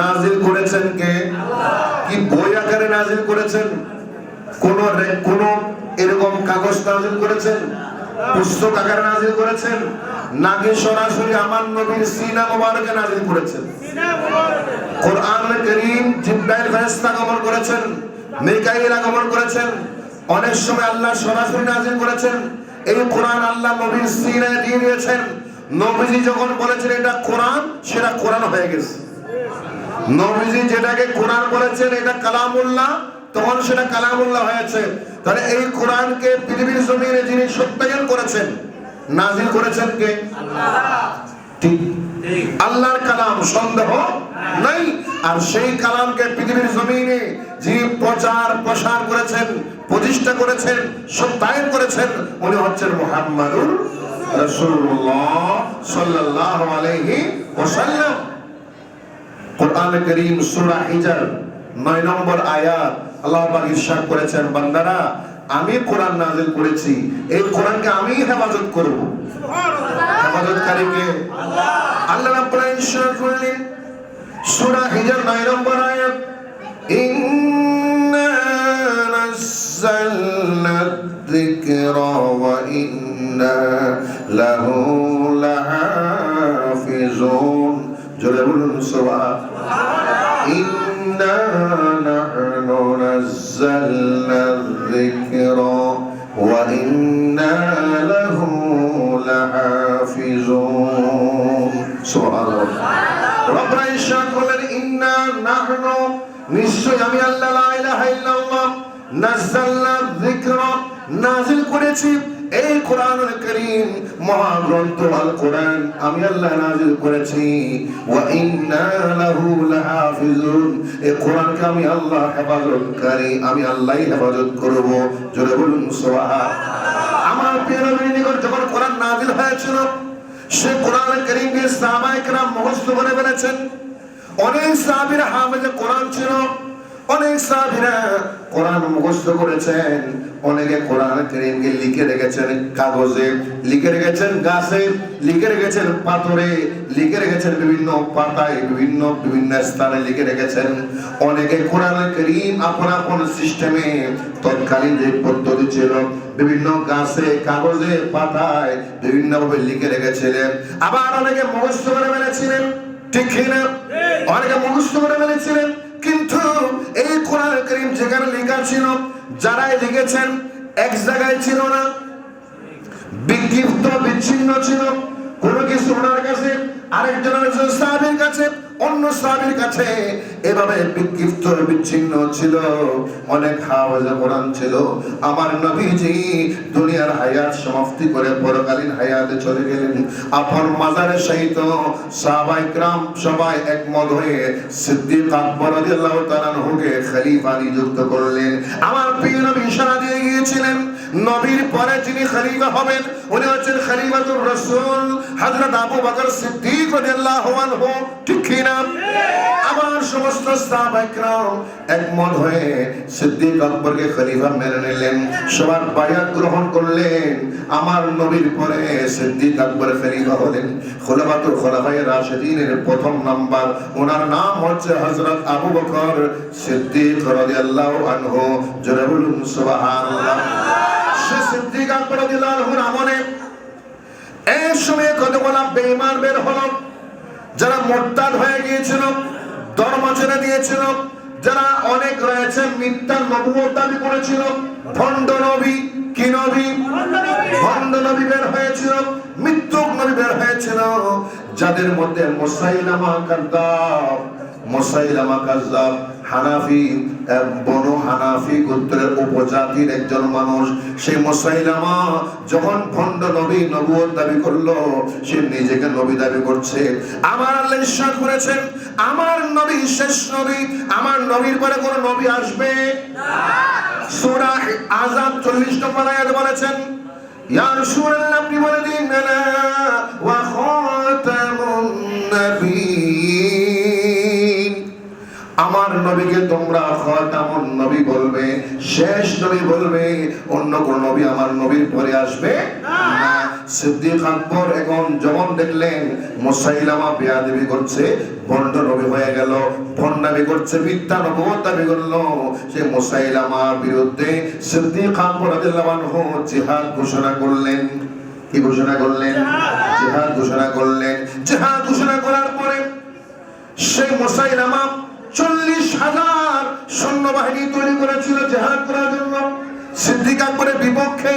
নাজিল করেছেন কে? কি বই আকারে নাজিল করেছেন? কোন কোন এরকম কাগজ নাজিল করেছেন? পুস্তক আকারে নাজিল করেছেন? নাকি সরাসরি আমার নবীর সিনা মোবারকে নাজিল করেছেন? কোরআন করিম জিব্রাইল ফেরেশতা আগমন করেছেন, মিকাইল আগমন করেছেন, অনেক সময় আল্লাহ সরাসরি নাজিল করেছেন, এই কোরআন আল্লাহ নবীর সিনায় দিয়ে দিয়েছেন। নবীজি যখন বলেছেন এটা কোরআন, সেটা কোরআন হয়ে গেছে। নবীজি যেটাকে কোরআন বলেছেন, এটা কালামুল্লাহ, তখন সেটা কালামুল্লাহ হয়েছে। তাহলে এই কোরআনকে পৃথিবীর জমিনে যিনি সত্যায়ন করেছেন, নাজিল করেছেন কে? আল্লাহর কালাম, সন্দেহ নাই। আর সেই কালামকে পৃথিবীর জমিনে যিনি প্রচার প্রসার করেছেন, প্রতিষ্ঠা করেছেন, সত্যায়ন করেছেন, উনি হচ্ছেন মুহাম্মাদুর রাসূলুল্লাহ সাল্লাল্লাহু আলাইহি ওয়াসাল্লাম। কোরআন করিম সুরা হিজার নয় নম্বর আয়াত আল্লাহ পাক ইরশাদ করেছেন বান্দারা আমি কোরআন নাজিল করেছি এই কোরআনকে আমিই হেফাজত করব। হেফাজতকারীকে? আল্লাহ। রাব্বুল ইরশাদ করলেন। সুরা হিজর 9 নম্বর আয়াত ইন্না নাযালনা যিকরা ওয়া ইন্না লাহু লাহাফিজুন। জোরে বলুন সুবহান ইন্না নাহনু নাযালনা যিকরা ওয়া ইন্না লাহু লাহাফিজুন সুবহানাল্লাহ রব্বুল ইরশাদ বলেন ইন্না নাহনু নিশ্চয় আমি আল্লাহ লা ইলাহা ইল্লাল্লাহ নাযালনা যিকরা নাযিল করেছি এই কোরআনুল কারীম মহাগ্রন্থ আল কোরআন আমি আল্লাহ নাযিল করেছি। ওয়া ইন্না লাহু লাহাফিজুন। এই কোরআনকে আমি আল্লাহ হেফাজতকারী, আমি আল্লাহই হেফাজত করব। জোরে বলুন, সুবহান। আমার প্রিয় নবীর নিকট যখন কোরআন নাযিল হয়েছিল, সে কোরআন করিমকে সাহাবায়ে কেরাম মুখস্থ করে ফেলেছেন। অনেক সাহাবীরা হাফেজে কোরআন ছিল। অনেক সাহাবীরা কোরআন মুখস্থ করেছেন। অনেকে কোরআন করিমকে লিখে রেখেছেন কাগজে লিখে রেখেছেন গাছে লিখে রেখেছেন পাথরে লিখে রেখেছেন বিভিন্ন পাতায় বিভিন্ন বিভিন্ন স্থানে লিখে রেখেছেন। অনেকে কোরআন করিম আপন আপন সিস্টেমে তৎকালীন যে পদ্ধতি ছিল বিভিন্ন গাছে কাগজে পাতায় বিভিন্ন ভাবে লিখে রেখেছিলেন। আবার অনেকে মুখস্থ করে ফেলেছিলেন ঠিক কিনা অনেকে মুখস্থ করে ফেলেছিলেন কিন্তু এই কোরআন করিম যেখানে লেখা ছিল, যারাই লিখেছেন, এক জায়গায় ছিল না। বিক্ষিপ্ত, বিচ্ছিন্ন ছিল। কোনো কিছু ওনার কাছে, আরেকজনের সাহাবির কাছে, অন্য সাহাবির কাছে এভাবে বিক্ষিপ্ত, বিচ্ছিন্ন ছিল। অনেক হাওয়াজে কোরআন ছিল। আমার নবীজি দুনিয়ার হায়াত সমাপ্তি করে পরকালীন হায়াতে চলে গেলেন। আপন মাজারের সহিত সাহাবাই গ্রাম সবাই একমত হয়ে সিদ্দিক আকবর রাদিয়াল্লাহু তাআলা হুকে খলিফা নিযুক্ত করলেন। আমার প্রিয় নবী ইশারা দিয়ে গিয়েছিলেন। নবীর পরে যিনি খলিফা হবেন, উনি হচ্ছেন খলিফাতুর রাসূল হযরত আবু বকর সিদ্দিক রাদিয়াল্লাহু আনহু। ঠিক কি না? আমার সমস্ত সাহাবাইকরাম একমত হয়ে সিদ্দিক আকবরকে খলিফা মেনে নিলেন, সবার বায়াত গ্রহণ করলেন। আমার নবীর পরে সিদ্দিক আকবর খলিফা হলেন। খোলাফাতুল খুলাফায়ে রাশিদিনের প্রথম নাম্বার। ওনার নাম হচ্ছে হযরত আবু বকর সিদ্দিক রাদিয়াল্লাহু আনহু। জোরে বলুন আল্লাহ সে সিদ্দিক আকবর আনহুর আমলে এই সময়ে কতগুলা বেঈমান বের হলো? যারা মোরতাদ হয়ে গিয়েছিল ধর্ম ছেড়ে দিয়েছিল, যারা অনেক রয়েছে, মিথ্যা নবুয়ত দাবি করেছিল, ভণ্ড নবী কি নবী? ভণ্ড নবী বের হয়েছিল, মৃত্যুক নবী বের হয়েছিল। যাদের মধ্যে মুসাইলামা কাদ্দাব মুসাইলামা কাজ্জাব হানাফি আহ, বনু হানাফি গোত্রের উপজাতির একজন মানুষ। সেই মুসাইলামা যখন ভণ্ড নবী নবুয়ত দাবি করল সে নিজেকে নবী দাবি করছে। আমার আল্লাহ ইরশাদ করেছেন আমার নবী শেষ নবী আমার নবীর পরে কোন নবী আসবে? সূরা আযাব 40 নম্বর আয়াত বলেছেন ইয়া রাসূলুল্লাহ আপনি বলে দিন না ওয়া আমার নবীকে তোমরা খাতামুন নবী বলবে, শেষ নবী বলবে, অন্য কোন নবী আমার নবীর পরে আসবে না। সিদ্দিক আকবর এখন যখন দেখলেন করছে নবী হয়ে গেল করছে, মিথ্যা নবুয়ত দাবি করল। সে বিরুদ্ধে সিদ্দিক আকবর রাদিয়াল্লাহু আনহু জিহাদ ঘোষণা করলেন। কি ঘোষণা করলেন? জিহাদ ঘোষণা করলেন। জিহাদ ঘোষণা করার পরে সেই মুসাইলামা চল্লিশ হাজার সৈন্যবাহিনী তৈরি করেছিল জেহাদ করার জন্য, সিদ্দিক আকবরের বিপক্ষে।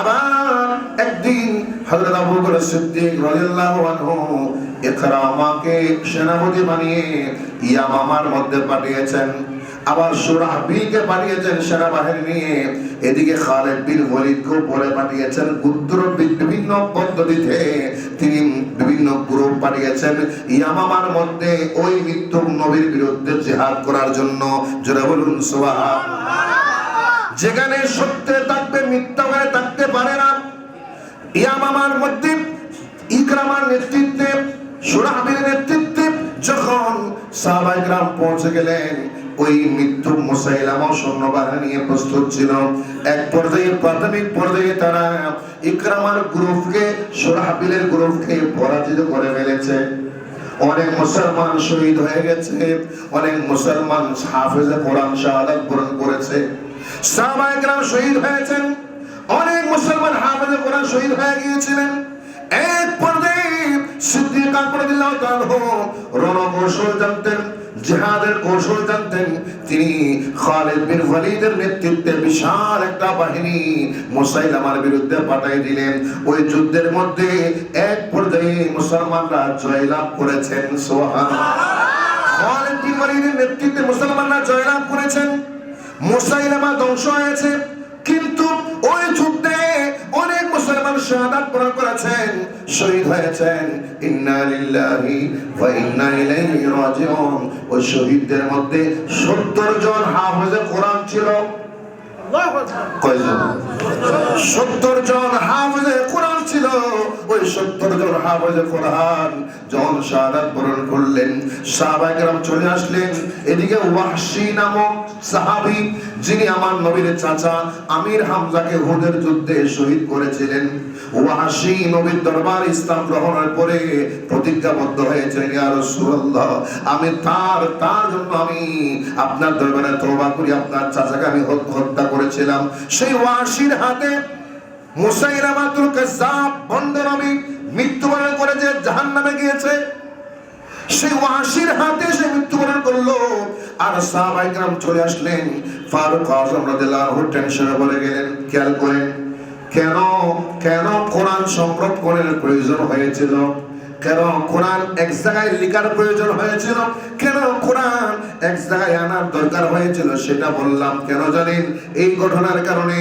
আবার একদিন হযরত আবু বকর সিদ্দিক রাদিয়াল্লাহু আনহু ইকরামাকে সেনাপতি বানিয়ে ইয়ামামার মধ্যে পাঠিয়েছেন। আবার সুরাহবিকে পাঠিয়েছেন সেনাবাহিনী। নিয়ে এদিকে খালেদ বিন পাঠিয়েছেন বিভিন্ন পদ্ধতিতে তিনি বিভিন্ন গ্রুপ পাঠিয়েছেন ইয়ামামার মধ্যে ওই নবীর বিরুদ্ধে জিহাদ করার জন্য। বলুন যেখানে সত্যে থাকবে, মিথ্যা হয়ে থাকতে পারে না। ইয়ামামার মধ্যে ইকরামার নেতৃত্বে সুরাহাবির নেতৃত্বে যখন সাহাবাই গ্রাম পৌঁছে গেলেন ওই মৃত্যু মুসাইলামা সৈন্যবাহিনী নিয়ে প্রস্তুত ছিল। এক পর্যায়ে, প্রাথমিক পর্যায়ে তারা ইকরামার গ্রুপকে, সুরাহাবিলের গ্রুপকে পরাজিত করে ফেলেছে। অনেক মুসলমান শহীদ হয়ে গেছে, অনেক মুসলমান হাফেজে কোরআন শাহাদাত বরণ করেছে। সাহাবায়ে কেরাম শহীদ হয়েছেন, অনেক মুসলমান হাফেজে কোরআন শহীদ হয়ে গিয়েছিলেন। এক পর্যায়ে সিদ্দিক আকবর রণকৌশল জানতেন জিহাদের কৌশল জানতেন। তিনি খালিদ বিন ওয়ালিদের নেতৃত্বে বিশাল একটা বাহিনী মুসাইলামার বিরুদ্ধে পাঠিয়ে দিলেন। ওই যুদ্ধের মধ্যে এক পর্যায়ে মুসলমানরা জয়লাভ করেছেন। সুবহানাল্লাহ। খালিদ বিন ওয়ালিদের নেতৃত্বে মুসলমানরা জয়লাভ করেছেন। মুসাইলামা ধ্বংস হয়েছে। কিন্তু ওই যুদ্ধে শাহাদাত বরণ করেছেন, শহীদ হয়েছেন। ইন্না লিল্লাহি ওয়া ইন্না ইলাইহি রাজিউন। ওই শহীদদের মধ্যে 70 জন হাফেজে কোরআন ছিল। সত্তর জন হাফেজে কোরআন ছিল। ওই সত্তর জন হাফেজে কোরআন যখন শাহাদাত বরণ করলেন, সাহাবায়ে কেরাম চলে আসলেন। এদিকে ওয়াহশী নামক সাহাবী, যিনি আমার নবীর চাচা আমির হামজাকে হুদের যুদ্ধে শহীদ করেছিলেন। ওয়াহশী নবীর দরবার ইসলাম গ্রহণের পরে প্রতিজ্ঞাবদ্ধ হয়েছেন, ইয়া রাসূলুল্লাহ, আমি তার তার জন্য আমি আপনার দরবারে তওবা করি, আপনার চাচাকে আমি হত- হত্যা করেছিলাম। সেই ওয়াহশীর হাতে মৃত্যুবরণ করে যে জাহান্নামে গিয়েছে, সেই ওয়াসির হাতে সে মৃত্যুবরণ করল আর চলে আসলেন। ফারুক আজম রাদিয়াল্লাহু গেলেন। খেয়াল করেন, কেন কেন কোরআন সংরক্ষণের প্রয়োজন হয়েছিল? কেন কোরআন এক জায়গায় লিখার প্রয়োজন হয়েছিল? কেন কোরআন এক জায়গায় আনার দরকার হয়েছিল? সেটা বললাম, কেন জানেন? এই ঘটনার কারণে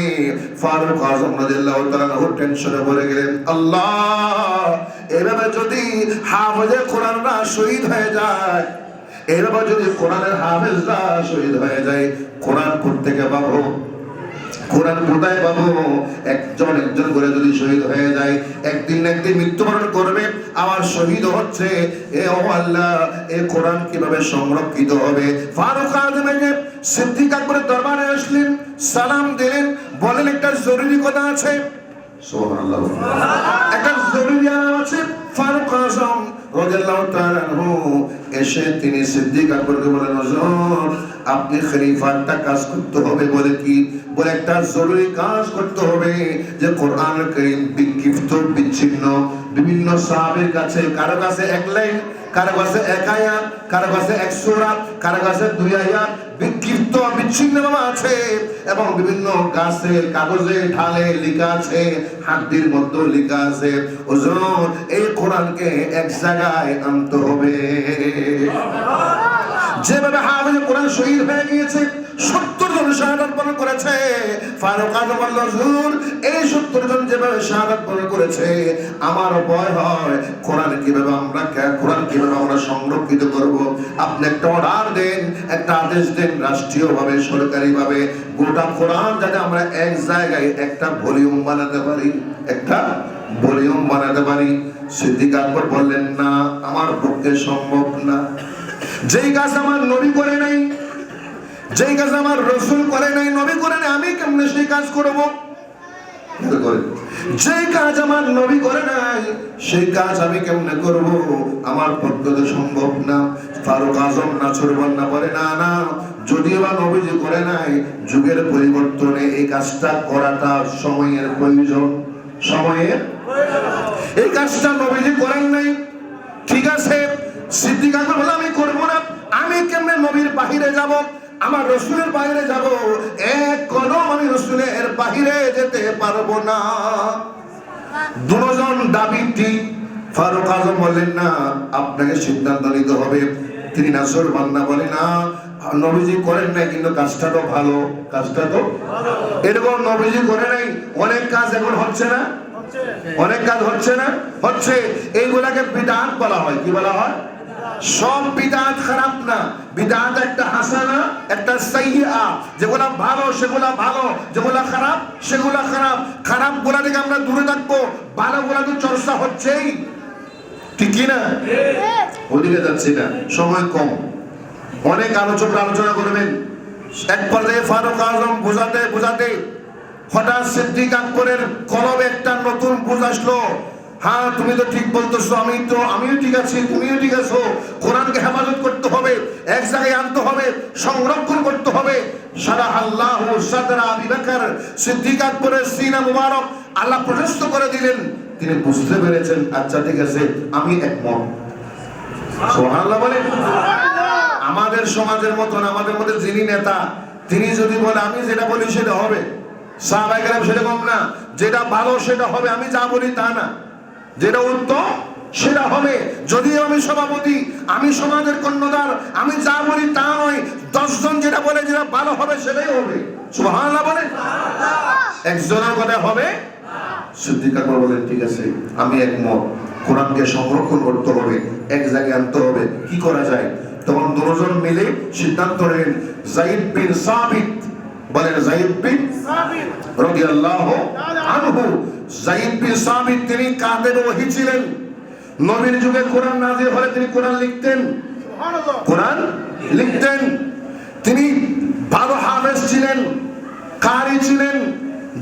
ফারুক আজম রাদিয়াল্লাহু তাআলা টেনশনে পড়ে গেলেন। আল্লাহ, এভাবে যদি হাফেজে কোরআনরা শহীদ হয়ে যায়, এভাবে যদি কোরআনের হাফেজরা শহীদ হয়ে যায়, কোরআন থেকে পাবো। কোরআন কোথায় পাবো একজন একজন করে যদি শহীদ হয়ে যায়, একদিন না একদিন মৃত্যুবরণ করবে, আবার শহীদ হচ্ছে। এ ও আল্লাহ, এ কোরআন কীভাবে সংরক্ষিত হবে? ফারুক আজমেকে সিদ্দিক আকবরের দরবারে আসলেন, সালাম দিলেন, বলেন একটা জরুরি কথা আছে। একটা জরুরি আছে, ফারুক আজম রাদিয়াল্লাহু তাআলা এসে তিনি সিদ্দিক আকবরকে বলেন আপনি কাজ করতে হবে বলে কি? বলে একটা জরুরি কাজ করতে হবে যে কোরআন কারীম বিক্ষিপ্ত বিচ্ছিন্ন। বিভিন্ন সাহাবের কাছে, কারও কাছে এক লাইন, কারও কাছে এক আয়াত, কারও কাছে এক সূরা, কারও কাছে দুই আয়াত। বিক্ষিপ্ত বিচ্ছিন্ন আছে এবং বিভিন্ন গাছে কাগজে, ঢালে লেখা আছে, হাড্ডির মধ্যে লেখা আছে ওজন এই কোরআনকে এক জায়গায় আনতে হবে। যেভাবে হাফেজ কোরআন শহীদ হয়ে গিয়েছে, সত্তর জন শাহাদাত বরণ করেছে। ফারুক আজম এই সত্তর জন যেভাবে শাহাদাত বরণ করেছে, আমার ভয় হয়, কোরআন কীভাবে আমরা কোরআন কীভাবে আমরা সংরক্ষিত করব? আপনি একটা অর্ডার দেন, একটা আদেশ দেন, রাষ্ট্রীয়ভাবে, সরকারিভাবে, গোটা কোরআন যাতে আমরা এক জায়গায় একটা ভলিউম বানাতে পারি, একটা ভলিউম বানাতে পারি। সিদ্দিক আকবর বললেন, না, আমার পক্ষে সম্ভব না। যেই কাজ আমার নবী করে নাই, যেই কাজ আমার রসুল করে নাই, নবী করে নাই, আমি কেমনে সেই কাজ করব? খেয়াল করেন। যে কাজ আমার নবী করে নাই, সেই কাজ আমি কেমনে করব? আমার পক্ষে সম্ভব না। ফারুক আজম না না করে না না। যদিও বা নবীজি করে নাই, যুগের পরিবর্তনে এই কাজটা করাটা সময়ের প্রয়োজন। সময়ের? এই কাজটা নবীজি করেন নাই। ঠিক আছে? সিদ্দিক আকবর বলে আমি করব না। আমি কেমনে নবীর বাহিরে যাব? আমার রসুলের বাইরে যাব? এক কদম আমি রসুলের বাহিরে যেতে পারব না। দুজন দাবি ঠিক ফারুক আজম বললেন না আপনাকে সিদ্ধান্ত নিতে হবে। তিনি নাসর বান্না বলে না নবীজি করেন নাই কিন্তু কাজটা তো ভালো। কাজটা তো এরকম নবীজি করে নাই অনেক কাজ এখন হচ্ছে না? অনেক কাজ হচ্ছে না? হচ্ছে। এইগুলাকে বিদাত বলা হয়। কি বলা হয়? সব বিদাত খারাপ না। বিদাত একটা হাসানা, একটা সাইয়া যেগুলা ভালো, সেগুলা ভালো। যেগুলা খারাপ, সেগুলা খারাপ। খারাপগুলা থেকে আমরা দূরে থাকব। ভালো গুলা তো চর্চা হচ্ছেই। না? ওদিকে যাচ্ছি না। সময় কম। অনেক আলোচক আলোচনা করবেন। এক পর্যায়ে ফারুক আজম বোঝাতে বোঝাতে হঠাৎ সিদ্দিক আকবরের কলবে একটা নতুন বুঝ আসলো। হ্যাঁ তুমি তো ঠিক বলতেছো, আমি তো, আমিও ঠিক আছি, তুমিও ঠিক আছো। কোরআনকে হেফাজত করতে হবে, এক জায়গায় আনতে হবে, সংরক্ষণ করতে হবে। সারা আল্লাহ সাদরা আবি বকর সিদ্দিক আকবরের সিনা মুবারক আল্লাহ প্রশস্ত করে দিলেন। তিনি বুঝতে পেরেছেন আচ্ছা ঠিক আছে, আমি একমত। সুবহানাল্লাহ বলেন আমাদের সমাজের মতন, আমাদের মধ্যে যিনি নেতা, তিনি যদি বলে, আমি যেটা বলি সেটা হবে। সাহাবাইকার সেরকম না, যেটা ভালো সেটা হবে, আমি যা বলি তা না। যেটা উত্তম, সেটা হবে। যদিও আমি সভাপতি, আমি সমাজের কন্যদার আমি যা বলি তা নয়। দশজন যেটা বলে যেটা ভালো হবে, সেটাই হবে। সুবহানাল্লাহ বলে? একজনের কথা হবে? সিদ্দিক বলেন ঠিক আছে, আমি একমত। কোরআনকে সংরক্ষণ করতে হবে, এক জায়গায় আনতে হবে। কি করা যায়? তখন দুজন মিলে সিদ্ধান্ত নিলেন, জাইদ বিন সাবিত। বলেন, জাইদ বিন রাদিয়াল্লাহু আনহু। জাইদ বিন সাবিত তিনি কাদের ওহী ছিলেন? নবীর যুগে কোরআন নাজিল হলে তিনি কোরআন লিখতেন। কোরআন লিখতেন। তিনি ভালো হাফেজ ছিলেন কারি ছিলেন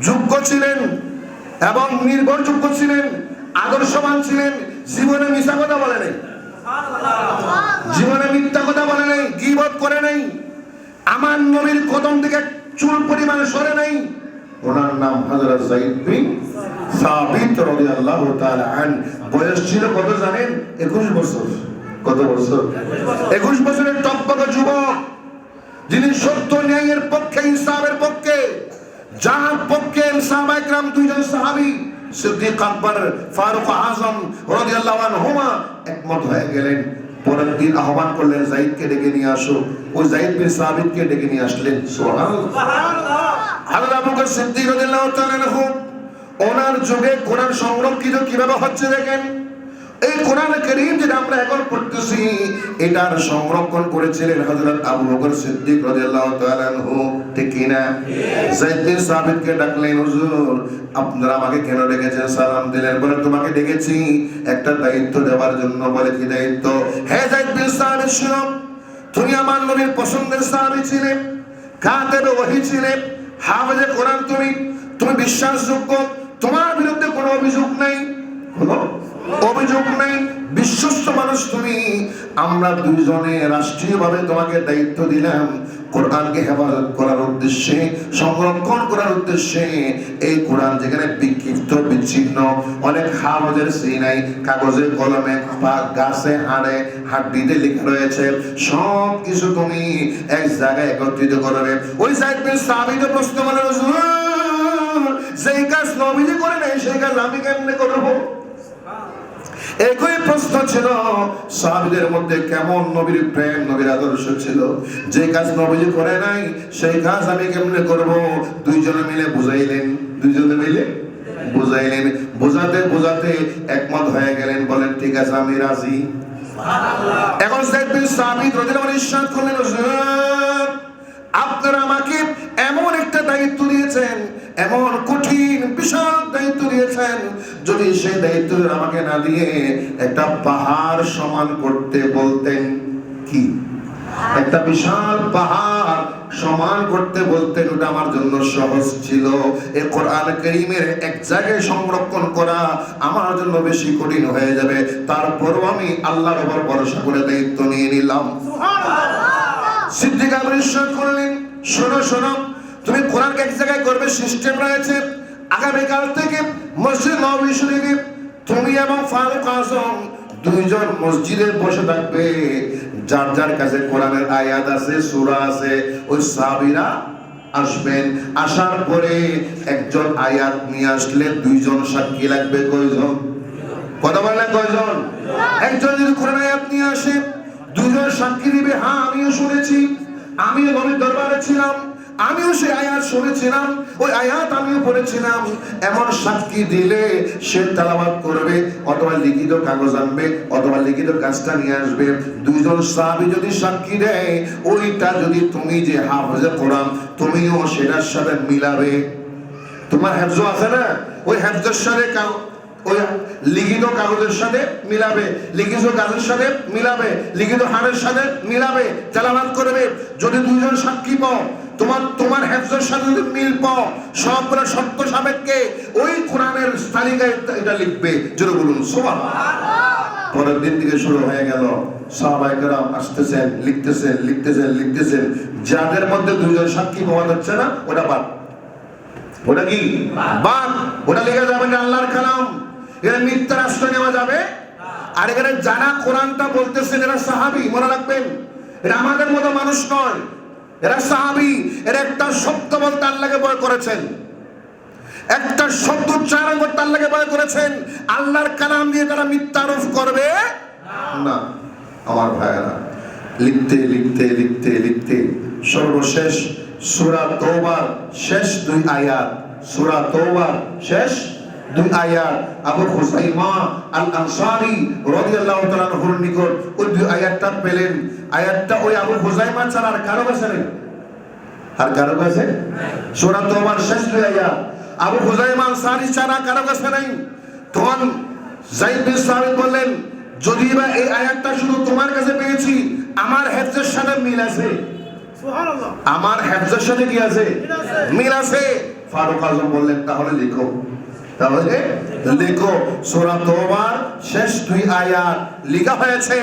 যোগ্য ছিলেন এবং নির্ভরযোগ্য ছিলেন আদর্শবান ছিলেন। জীবনে মিশা কথা বলে নাই। জীবনে মিথ্যা কথা বলে নাই গিবত করে নাই। আমার নবীর কদম থেকে চুল পরিমাণে সরে নাই। ওনার নাম হযরত সাইদ বিন সাবিত রাদিয়াল্লাহু তাআলা আন। বয়স ছিল কত জানেন? 21 বছর। কত বছর? 21 বছরের টপকা যুবক, যিনি সত্য ন্যায়ের পক্ষে, ইনসাফের পক্ষে যার পক্ষে সাহাবাইকরাম দুইজন সাহাবী, সিদ্দিক আকবর, ফারুক আজম রাদিয়াল্লাহু আনহুমা একমত হয়ে গেলেন। পরের দিন আহ্বান করলেন, জাইদকে ডেকে নিয়ে আসো। ওই জাইদ বিন সাবিতকে ডেকে নিয়ে আসলেন। আল্লাহ বকর সিদ্দিক ওনার যুগে কোরআন সংরক্ষিত কীভাবে হচ্ছে দেখেন? এই কোরআন করিম যেটা আমরা এখন পড়তেছি এটার সংরক্ষণ করেছিলেন হযরত আবু বকর সিদ্দিক রাদিয়াল্লাহু তাআলা আনহু। ঠিক কি না? বিন সাবিতকে ডাকলেন হুজুর আপনারা আমাকে কেন ডেকেছেন? সালাম দিলেন। বলে তোমাকে ডেকেছি একটা দায়িত্ব দেওয়ার জন্য। বলে কি দায়িত্ব? হে যায়েদ বিন সাবিত শুনো তুমি আমার নবীর পছন্দের সাহাবী ছিলেন কাতেবে ওহী ছিলেন হাফেজে কোরআন তুমি তুমি বিশ্বাসযোগ্য তোমার বিরুদ্ধে কোনো অভিযোগ নাই। কোনো? অভিযোগ নেই, বিশ্বস্ত মানুষ তুমি। আমরা দুইজনে রাষ্ট্রীয়ভাবে তোমাকে দায়িত্ব দিলাম, কোরআনকে হেফাজত করার উদ্দেশ্যে, সংরক্ষণ করার উদ্দেশ্যে। এই কোরআন যেখানে বিক্ষিপ্ত, বিচ্ছিন্ন, অনেক হাফজের সিনাই, কাগজে কলমে বা গাছে হাড়ে, হাড্ডিতে লেখা রয়েছে, সব কিছু তুমি এক জায়গায় একত্রিত করবে। ওই সাইডে সাবিত প্রশ্ন মানে যেই কাজ নবীজি করে নাই, সেই কাজ আমি কেমনে করব? একই প্রশ্ন ছিল সাহাবীদের মধ্যে কেমন নবীর প্রেম নবীর আদর্শ ছিল? যে কাজ নবীজি করে নাই সেই কাজ আমি কেমনে করব? দুইজনে মিলে বুঝাইলেন। দুইজনে মিলে বুঝাইলেন। বোঝাতে বোঝাতে একমত হয়ে গেলেন বলেন ঠিক আছে আমি রাজি। এখন দেখবেন রাদিয়াল্লাহু আনহু ইরশাদ করলেন আপনারা আমাকে এমন একটা দায়িত্ব দিয়েছেন এমন কঠিন বিশাল দায়িত্ব দিয়েছেন যদি সেই দায়িত্ব আমাকে না দিয়ে একটা পাহাড় সমান করতে বলতেন কি? একটা বিশাল পাহাড় সমান করতে বলতেন ওটা আমার জন্য সহজ ছিল। এ কোরআন করিমের এক জায়গায় সংরক্ষণ করা আমার জন্য বেশি কঠিন হয়ে যাবে। তারপরও আমি আল্লাহর উপর ভরসা করে দায়িত্ব নিয়ে নিলাম। সিদ্দিক আবিষ্কার করলেন শোনো শোনো। তুমি কোরআনকে এক জায়গায় করবে সিস্টেম রয়েছে। আগামীকাল থেকে মসজিদ নবী শরীফে তুমি এবং ফারুক আজম দুইজন মসজিদে বসে থাকবে। যার যার কাছে কোরআনের আয়াত আছে, সূরা আছে, ওই সাহাবীরা আসবেন। আসার পরে একজন আয়াত নিয়ে আসলে দুইজন সাক্ষী লাগবে। কয়জন? কথা বললেন কয়জন? একজন যদি কোরআন আয়াত নিয়ে আসে দুজন সাক্ষী দিবে হ্যাঁ আমিও শুনেছি। আমিও নবীর দরবারে ছিলাম। আমিও সেই আয়াত শুনেছিলাম, ওই আয়াত আমিও পড়েছিলাম। এমন সাক্ষী দিলে সে তালাবাদ করবে, অথবা লিখিত কাগজ আনবে, অথবা লিখিত কাজটা নিয়ে আসবে। দুইজন সাহাবী যদি সাক্ষী দেয়, ওইটা যদি তুমি যে হাফজে কোরআন, তুমিও সেটার সাথে মিলাবে। তোমার হেফজ আছে না? ওই হেফজের সাথে ওই লিখিত কাগজের সাথে মিলাবে, লিখিত কাগজের সাথে মিলাবে, লিখিত হারের সাথে মিলাবে তেলাবাদ করবে। যদি দুইজন সাক্ষী পাও তোমার তোমার হেফজের সাথে মিল পাও সবগুলো সত্য সাবেককে ওই কোরআনের তালিকায় এটা- এটা লিখবে যেটা বলুন সোমান পরের দিন থেকে শুরু হয়ে গেল সাহাবাইকেরাম আসতেছেন, লিখতেছেন লিখতেছেন লিখতেছেন। যাদের মধ্যে দুইজন সাক্ষী পাওয়া যাচ্ছে না, ওটা বাদ। ওটা কি? বাদ। ওটা লেগে যাবে না আল্লাহর কালাম। এরা মিথ্যার আশ্রয় নেওয়া যাবে। আর এখানে যারা কোরআনটা বলতেছেন এরা সাহাবি, মনে রাখবেন, এরা আমাদের মতো মানুষ নয়। এরা সাহাবি, এরা একটা শব্দ বলতে আল্লাহকে ভয় করেছেন। একটা শব্দ উচ্চারণ করতে আল্লাহকে ভয় করেছেন। আল্লাহর কালাম দিয়ে তারা মিথ্যা আরোপ করবে? না। আমার ভাইয়েরা, লিখতে লিখতে লিখতে লিখতে সর্বশেষ সূরা তওবার শেষ দুই আয়াত। সূরা তওবার শেষ দুই আয়াত আবু হুসাইমা আল আনসারী রাদিয়াল্লাহু তাআলা নিকট ওই দুই আয়াতটা পেলেন। আয়াতটা ওই আবু হুসাইমা ছাড়া আর কারও কাছে নেই। আর কারও কাছে? সূরা তওবার শেষ দুই আয়াত। আবু আনসারী ছাড়া কারও কাছে নাই। তখন যাইদ বিন সাবিত বললেন যদি বা এই আয়াতটা শুধু তোমার কাছে পেয়েছি আমার হেফজের সাথে মিল আছে। আমার হেফজের সাথে কি আছে। মিল আছে। ফারুক আজম বললেন তাহলে লিখো। তাহলে লেখো সোরা তোমার শেষ দুই আয়াত। লেখা হয়েছে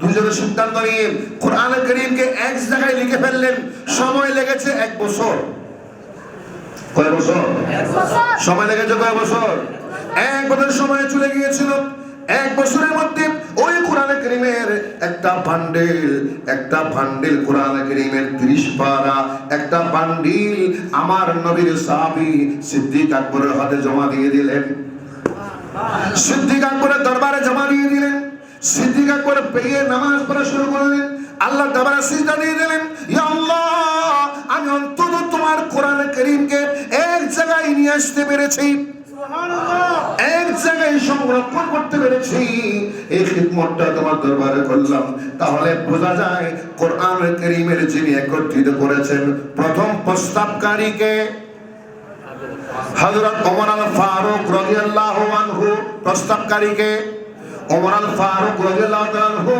দুজনের সিদ্ধান্ত নিয়ে কোরআন করিমকে এক জায়গায় লিখে ফেললেন সময় লেগেছে এক বছর। কয় বছর। সময় লেগেছে কয় বছর? এক বছর সময় চলে গিয়েছিল। এক বছরের মধ্যে ওই কোরআন করিমের একটা বান্ডেল একটা বান্ডেল কোরআন করিমের ত্রিশ পারা, একটা বান্ডিল আমার নবীর সাহাবী সিদ্দিক আকবরের হাতে জমা দিয়ে দিলেন। সিদ্দিক আকবরের দরবারে জমা দিয়ে দিলেন। সিদ্দিক আকবর পেয়ে নামাজ পড়া শুরু করলেন। আল্লাহ দরবারে সিজদা দিয়ে দিলেন, ইয়া আল্লাহ, আমি অন্তত তোমার কোরআন করিমকে এক জায়গায় নিয়ে আসতে পেরেছি। এক জায়গায় সংরক্ষণ করতে পেরেছি, এই খিদমতটা তোমার দরবারে করলাম। তাহলে বোঝা যায় কোরআন করিমের যিনি একত্রিত করেছেন, প্রথম প্রস্তাবকারীকে হযরত ওমর আল ফারুক রাদিয়াল্লাহু আনহু। প্রস্তাবকারীকে ওমর আল ফারুক রাদিয়াল্লাহু আনহু।